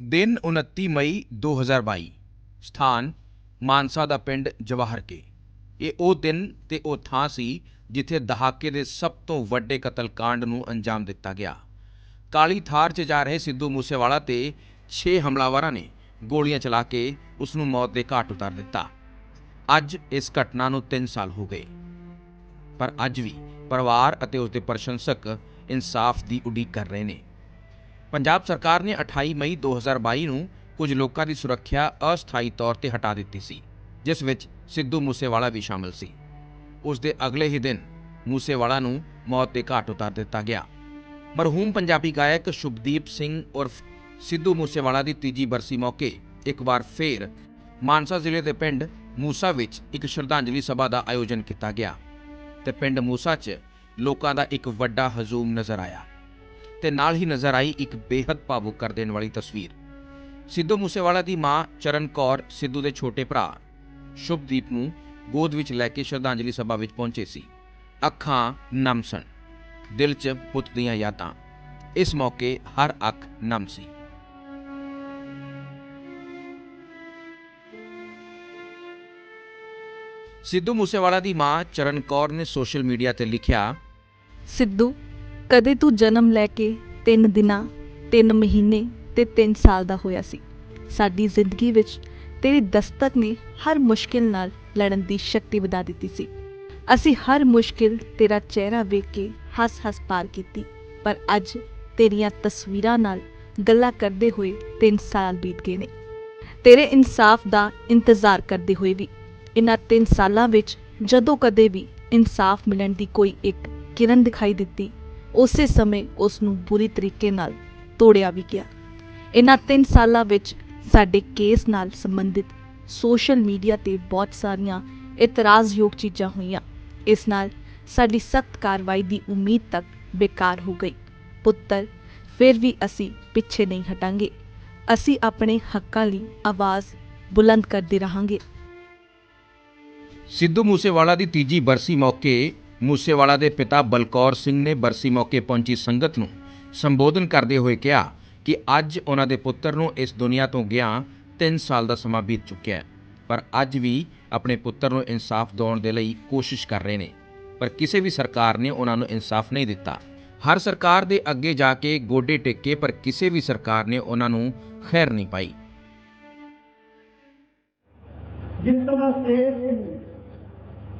ਦਿਨ 29 ਮਈ 2022 ਸਥਾਨ ਮਾਨਸਾ ਦਾ ਪਿੰਡ ਜਵਾਹਰ ਕੇ। ਇਹ ਉਹ ਦਿਨ ਅਤੇ ਉਹ ਥਾਂ ਸੀ ਜਿੱਥੇ ਦਹਾਕੇ ਦੇ ਸਭ ਤੋਂ ਵੱਡੇ ਕਤਲकांड ਨੂੰ ਅੰਜਾਮ ਦਿੱਤਾ ਗਿਆ। ਕਾਲੀ ਥਾਰ 'ਚ ਜਾ ਰਹੇ ਸਿੱਧੂ ਮੂਸੇਵਾਲਾ ਤੇ 6 ਹਮਲਾਵਰਾਂ ਨੇ ਗੋਲੀਆਂ ਚਲਾ ਕੇ ਉਸ ਨੂੰ ਮੌਤ ਦੇ ਘਾਟ ਉਤਾਰ ਦਿੱਤਾ। ਅੱਜ ਇਸ ਘਟਨਾ ਨੂੰ 3 ਸਾਲ ਹੋ ਗਏ। ਪਰ ਅੱਜ ਵੀ ਪਰਿਵਾਰ ਅਤੇ ਉਸ ਦੇ ਪ੍ਰਸ਼ੰਸਕ ਇਨਸਾਫ ਦੀ ਉਡੀਕ ਕਰ ਰਹੇ ਨੇ। ਪੰਜਾਬ ਸਰਕਾਰ ਨੇ 28 ਮਈ 2022 ਨੂੰ ਕੁਝ ਲੋਕਾਂ ਦੀ ਸੁਰੱਖਿਆ ਅਸਥਾਈ ਤੌਰ ਤੇ ਹਟਾ ਦਿੱਤੀ ਸੀ, ਜਿਸ ਵਿੱਚ ਸਿੱਧੂ ਮੂਸੇਵਾਲਾ ਵੀ ਸ਼ਾਮਲ ਸੀ। ਉਸ ਦੇ ਅਗਲੇ ਹੀ ਦਿਨ ਮੂਸੇਵਾਲਾ ਨੂੰ ਮੌਤ ਦੇ ਘਾਟ ਉਤਾਰ ਦਿੱਤਾ ਗਿਆ। ਮਰਹੂਮ ਪੰਜਾਬੀ ਗਾਇਕ ਸ਼ੁਭਦੀਪ ਸਿੰਘ ਉਰਫ ਸਿੱਧੂ ਮੂਸੇਵਾਲਾ ਦੀ ਤੀਜੀ ਬਰਸੀ ਮੌਕੇ ਇੱਕ ਵਾਰ ਫੇਰ ਮਾਨਸਾ ਜ਼ਿਲ੍ਹੇ ਦੇ ਪਿੰਡ ਮੂਸਾ ਵਿੱਚ ਇੱਕ ਸ਼ਰਧਾਂਜਲੀ ਸਭਾ ਦਾ ਆਯੋਜਨ ਕੀਤਾ ਗਿਆ ਤੇ ਪਿੰਡ ਮੂਸਾ 'ਚ ਲੋਕਾਂ ਦਾ ਇੱਕ ਵੱਡਾ ਹਜੂਮ ਨਜ਼ਰ ਆਇਆ। ਤੇ ਨਾਲ ਹੀ ਨਜ਼ਰ ਆਈ ਇੱਕ ਬੇहद ਭਾਵੁਕ ਕਰ ਦੇਣ ਵਾਲੀ ਤਸਵੀਰ। ਸਿੱਧੂ ਮੂਸੇਵਾਲਾ ਦੀ ਮਾਂ ਚਰਨ ਕੌਰ ਸਿੱਧੂ ਦੇ ਛੋਟੇ ਭਰਾ ਸ਼ੁਭਦੀਪ ਨੂੰ ਗੋਦ ਵਿੱਚ ਲੈ ਕੇ ਸ਼ਰਧਾਂਜਲੀ ਸਭਾ ਵਿੱਚ ਪਹੁੰਚੇ ਸੀ। ਅੱਖਾਂ ਨਮ ਸਨ, ਦਿਲ 'ਚ ਪੁੱਤ ਦੀਆਂ ਯਾਦਾਂ। ਇਸ ਮੌਕੇ ਹਰ ਅੱਖ ਨਮ ਸੀ। ਸਿੱਧੂ ਮੂਸੇਵਾਲਾ ਦੀ ਮਾਂ ਚਰਨ ਕੌਰ ਨੇ ਸੋਸ਼ਲ ਮੀਡੀਆ ਤੇ ਲਿਖਿਆ, ਸਿੱਧੂ ਕਦੇ ਤੂੰ ਜਨਮ ਲੈ ਕੇ ਤਿੰਨ ਦਿਨਾਂ, ਤਿੰਨ ਮਹੀਨੇ ਅਤੇ ਤਿੰਨ ਸਾਲ ਦਾ ਹੋਇਆ ਸੀ। ਸਾਡੀ ਜ਼ਿੰਦਗੀ ਵਿੱਚ ਤੇਰੀ ਦਸਤਕ ਨੇ ਹਰ ਮੁਸ਼ਕਿਲ ਨਾਲ ਲੜਨ ਦੀ ਸ਼ਕਤੀ ਵਧਾ ਦਿੱਤੀ ਸੀ। ਅਸੀਂ ਹਰ ਮੁਸ਼ਕਿਲ ਤੇਰਾ ਚਿਹਰਾ ਵੇਖ ਕੇ ਹੱਸ-ਹੱਸ ਪਾਰ ਕੀਤੀ, ਪਰ ਅੱਜ ਤੇਰੀਆਂ ਤਸਵੀਰਾਂ ਨਾਲ ਗੱਲਾਂ ਕਰਦੇ ਹੋਏ ਤਿੰਨ ਸਾਲ ਬੀਤ ਗਏ ਨੇ। ਤੇਰੇ ਇਨਸਾਫ ਦਾ ਇੰਤਜ਼ਾਰ ਕਰਦੇ ਹੋਏ ਵੀ, ਇਨ੍ਹਾਂ ਤਿੰਨ ਸਾਲਾਂ ਵਿੱਚ ਜਦੋਂ ਕਦੇ ਵੀ ਇਨਸਾਫ ਮਿਲਣ ਦੀ ਕੋਈ ਇੱਕ ਕਿਰਨ ਦਿਖਾਈ ਦਿੱਤੀ ਉਸੇ ਸਮੇਂ ਉਸ ਨੂੰ ਬੁਰੀ ਤਰੀਕੇ ਨਾਲ ਤੋੜਿਆ ਵੀ ਗਿਆ। ਇਹਨਾਂ 3 ਸਾਲਾਂ ਵਿੱਚ ਸਾਡੇ ਕੇਸ ਨਾਲ ਸੰਬੰਧਿਤ ਸੋਸ਼ਲ ਮੀਡੀਆ ਤੇ ਬਹੁਤ ਸਾਰੀਆਂ ਇਤਰਾਜ਼ਯੋਗ ਚੀਜ਼ਾਂ ਹੋਈਆਂ। ਇਸ ਨਾਲ ਸਾਡੀ ਸਖਤ ਕਾਰਵਾਈ ਦੀ ਉਮੀਦ ਤੱਕ ਬੇਕਾਰ ਹੋ ਗਈ। ਪੁੱਤਰ, ਫਿਰ ਵੀ ਅਸੀਂ ਪਿੱਛੇ ਨਹੀਂ ਹਟਾਂਗੇ। ਅਸੀਂ ਆਪਣੇ ਹੱਕਾਂ ਲਈ ਆਵਾਜ਼ ਬੁਲੰਦ ਕਰਦੇ ਰਹਾਂਗੇ। ਸਿੱਧੂ ਮੂਸੇਵਾਲਾ ਦੀ ਤੀਜੀ ਬਰਸੀ ਮੌਕੇ ਮੂਸੇਵਾਲਾ ਦੇ ਪਿਤਾ ਬਲਕੌਰ ਸਿੰਘ ਨੇ ਬਰਸੀ ਮੌਕੇ ਪਹੁੰਚੀ ਸੰਗਤ ਨੂੰ ਸੰਬੋਧਨ ਕਰਦੇ ਹੋਏ ਕਿਹਾ ਕਿ ਅੱਜ ਉਹਨਾਂ ਦੇ ਪੁੱਤਰ ਨੂੰ ਇਸ ਦੁਨੀਆ ਤੋਂ ਗਿਆ 3 ਸਾਲ ਦਾ ਸਮਾਂ ਬੀਤ ਚੁੱਕਿਆ ਹੈ, ਪਰ ਅੱਜ ਵੀ ਆਪਣੇ ਪੁੱਤਰ ਨੂੰ ਇਨਸਾਫ ਦਿਵਾਉਣ ਦੇ ਲਈ ਕੋਸ਼ਿਸ਼ ਕਰ ਰਹੇ ਨੇ। ਪਰ ਕਿਸੇ ਵੀ ਸਰਕਾਰ ਨੇ ਉਹਨਾਂ ਨੂੰ ਇਨਸਾਫ ਨਹੀਂ ਦਿੱਤਾ। ਹਰ ਸਰਕਾਰ ਦੇ ਅੱਗੇ ਜਾ ਕੇ ਗੋਡੇ ਟੇਕੇ, ਪਰ ਕਿਸੇ ਵੀ ਸਰਕਾਰ ਨੇ ਉਹਨਾਂ ਨੂੰ ਖੈਰ ਨਹੀਂ ਪਾਈ। ਜਿਸ ਤਰ੍ਹਾਂ ਸਟੇਟ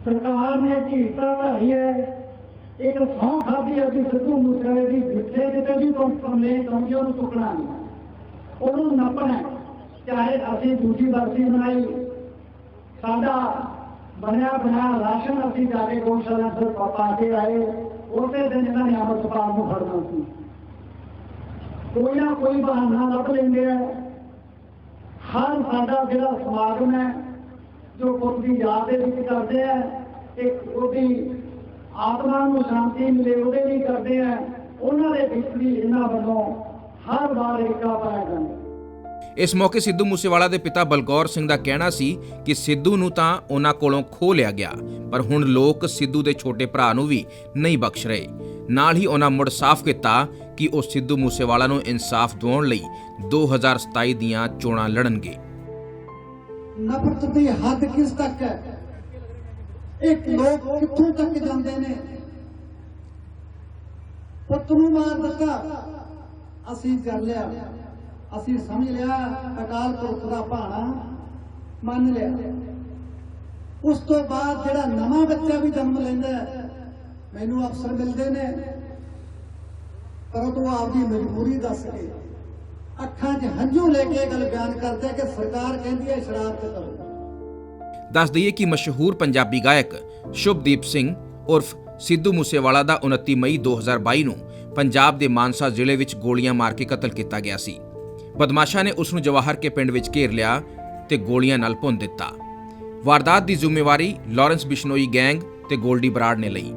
ਸਰਕਾਰ ਨੇ ਕੀਤਾ ਭਾਈ ਹੈ ਇੱਕ ਸੌ ਖਾਦੀ ਹੈ ਕਿ ਸਿੱਧੂ ਮੂਸੇਵਾਲੇ ਦੀ ਜਿੱਥੇ ਕਿਤੇ ਵੀ ਕੋਈ ਕੰਪਲੇਂਟ ਆਉਂਦੀ ਉਹਨੂੰ ਚੁੱਕਣਾ ਨਹੀਂ ਉਹਨੂੰ ਨੱਪਣਾ ਚਾਹੇ ਅਸੀਂ ਦੂਜੀ ਵਰਸੀ ਬਣਾਈ ਸਾਡਾ ਬਣਿਆ ਬਣਾਇਆ ਰਾਸ਼ਨ ਅਸੀਂ ਜਾ ਕੇ ਗੋਸ਼ਾਲਾ ਤੋਂ ਪਾ ਕੇ ਆਏ। ਉਸੇ ਦਿਨ ਇਹਨਾਂ ਨੇ ਅੰਮ੍ਰਿਤਪਾਲ ਨੂੰ ਫੜਨਾ ਸੀ। ਕੋਈ ਨਾ ਕੋਈ ਬਹਾਨਾ ਲੱਭ ਲੈਂਦੇ ਆ। ਹਰ ਸਾਡਾ ਜਿਹੜਾ ਸਮਾਗਮ ਹੈ ਜੋ ਪੁੱਤ ਦੀ ਯਾਦ ਦੇ ਵਿੱਚ ਕਰਦੇ ਆ, ਇੱਕ ਉਹਦੀ ਆਤਮਾ ਨੂੰ ਸ਼ਾਂਤੀ ਮਿਲੇ, ਉਹਦੇ ਲਈ ਕਰਦੇ ਆ, ਉਹਨਾਂ ਦੇ ਵਿੱਚ ਵੀ ਇਹਨਾਂ ਵੱਲੋਂ ਹਰ ਵਾਰ ਏਕਾ ਪਾਇਆ ਜਾਂਦਾ ਇਸ ਮੌਕੇ ਸਿੱਧੂ ਮੂਸੇਵਾਲਾ ਦੇ ਪਿਤਾ ਬਲਗੌਰ ਸਿੰਘ ਦਾ ਕਹਿਣਾ ਸੀ ਕਿ ਸਿੱਧੂ ਨੂੰ ਤਾਂ ਉਹਨਾਂ ਕੋਲੋਂ ਖੋਹ ਲਿਆ ਗਿਆ, ਪਰ ਹੁਣ ਲੋਕ ਸਿੱਧੂ ਦੇ ਛੋਟੇ ਭਰਾ ਨੂੰ ਵੀ ਨਹੀਂ ਬਖਸ਼ ਰਹੇ। ਨਾਲ ਹੀ ਉਹਨਾਂ ਮੁੜ ਸਾਫ਼ ਕੀਤਾ ਕਿ ਉਹ ਸਿੱਧੂ ਮੂਸੇਵਾਲਾ ਨੂੰ ਇਨਸਾਫ ਦਿਵਾਉਣ ਲਈ 2027 ਦੀਆਂ ਚੋਣਾਂ ਲੜਨਗੇ। ਨਫ਼ਰਤ ਦੀ ਹੱਦ ਕਿਸ ਤੱਕ ਹੈ? ਇੱਕ ਲੋਕ ਕਿੱਥੋਂ ਤੱਕ ਜਾਂਦੇ ਨੇ? ਪੁੱਤ ਨੂੰ ਮਾਰ ਦਿੱਤਾ। ਅਸੀਂ ਕਰ ਲਿਆ। ਅਸੀਂ ਸਮਝ ਲਿਆ, ਅਕਾਲ ਪੁਰਖ ਦਾ ਭਾਣਾ ਮੰਨ ਲਿਆ। ਉਸ ਤੋਂ ਬਾਅਦ ਜਿਹੜਾ ਨਵਾਂ ਬੱਚਾ ਵੀ ਜਨਮ ਲੈਂਦਾ ਮੈਨੂੰ ਅਫਸਰ ਮਿਲਦੇ ਨੇ। ਪਰ ਉਹ ਤੋਂ ਆਪਦੀ ਮਜਬੂਰੀ ਦੱਸ ਕੇ ਅੱਖਾਂ 'ਚ ਹੰਝੂ ਲੈ ਕੇ ਇਹ ਗੱਲ ਬਿਆਨ ਕਰਦਾ ਕਿ ਸਰਕਾਰ ਕਹਿੰਦੀ ਹੈ ਸ਼ਰਾਬ ਤੇ ਕਰੋ ਦੱਸ ਦਈਏ ਕਿ ਮਸ਼ਹੂਰ ਪੰਜਾਬੀ ਗਾਇਕ ਸ਼ੁਭਦੀਪ ਸਿੰਘ ਉਰਫ ਸਿੱਧੂ ਮੂਸੇਵਾਲਾ ਦਾ 29 ਮਈ 2022 ਨੂੰ ਪੰਜਾਬ ਦੇ ਮਾਨਸਾ ਜ਼ਿਲ੍ਹੇ ਵਿੱਚ ਗੋਲੀਆਂ ਮਾਰ ਕੇ ਕਤਲ ਕੀਤਾ ਗਿਆ ਸੀ। ਬਦਮਾਸ਼ਾਂ ਨੇ ਉਸ ਨੂੰ ਜਵਾਹਰ ਕੇ ਪਿੰਡ ਵਿੱਚ ਘੇਰ ਲਿਆ ਤੇ ਗੋਲੀਆਂ ਨਾਲ ਭੁੰਨ ਦਿੱਤਾ। ਵਾਰਦਾਤ ਦੀ ਜ਼ਿੰਮੇਵਾਰੀ ਲਾਰੈਂਸ ਬਿਸ਼ਨੋਈ ਗੈਂਗ ਤੇ ਗੋਲਡੀ ਬਰਾੜ ਨੇ ਲਈ।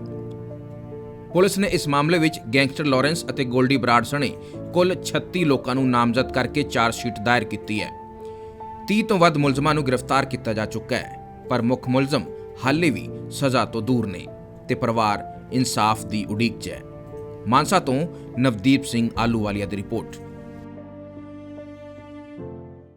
ਪੁਲਿਸ ਨੇ ਇਸ ਮਾਮਲੇ ਵਿੱਚ ਗੈਂਗਸਟਰ ਲਾਰੈਂਸ ਅਤੇ ਗੋਲਡੀ ਬਰਾੜ ਸਣੇ ਕੁੱਲ 36 ਲੋਕਾਂ ਨੂੰ ਨਾਮਜ਼ਦ ਕਰਕੇ ਚਾਰ ਸ਼ੀਟ ਦਾਇਰ ਕੀਤੀ ਹੈ। 30 ਤੋਂ ਵੱਧ ਮੁਲਜ਼ਮਾਂ ਨੂੰ ਗ੍ਰਿਫਤਾਰ ਕੀਤਾ ਜਾ ਚੁੱਕਾ ਹੈ, ਪਰ ਮੁੱਖ ਮੁਲਜ਼ਮ ਹਾਲੇ ਵੀ ਸਜ਼ਾ ਤੋਂ ਦੂਰ ਨੇ ਤੇ ਪਰਿਵਾਰ ਇਨਸਾਫ ਦੀ ਉਡੀਕ 'ਚ ਹੈ। ਮਾਨਸਾ ਤੋਂ ਨਵਦੀਪ ਸਿੰਘ ਆਲੂਵਾਲੀਆ ਦੀ ਰਿਪੋਰਟ।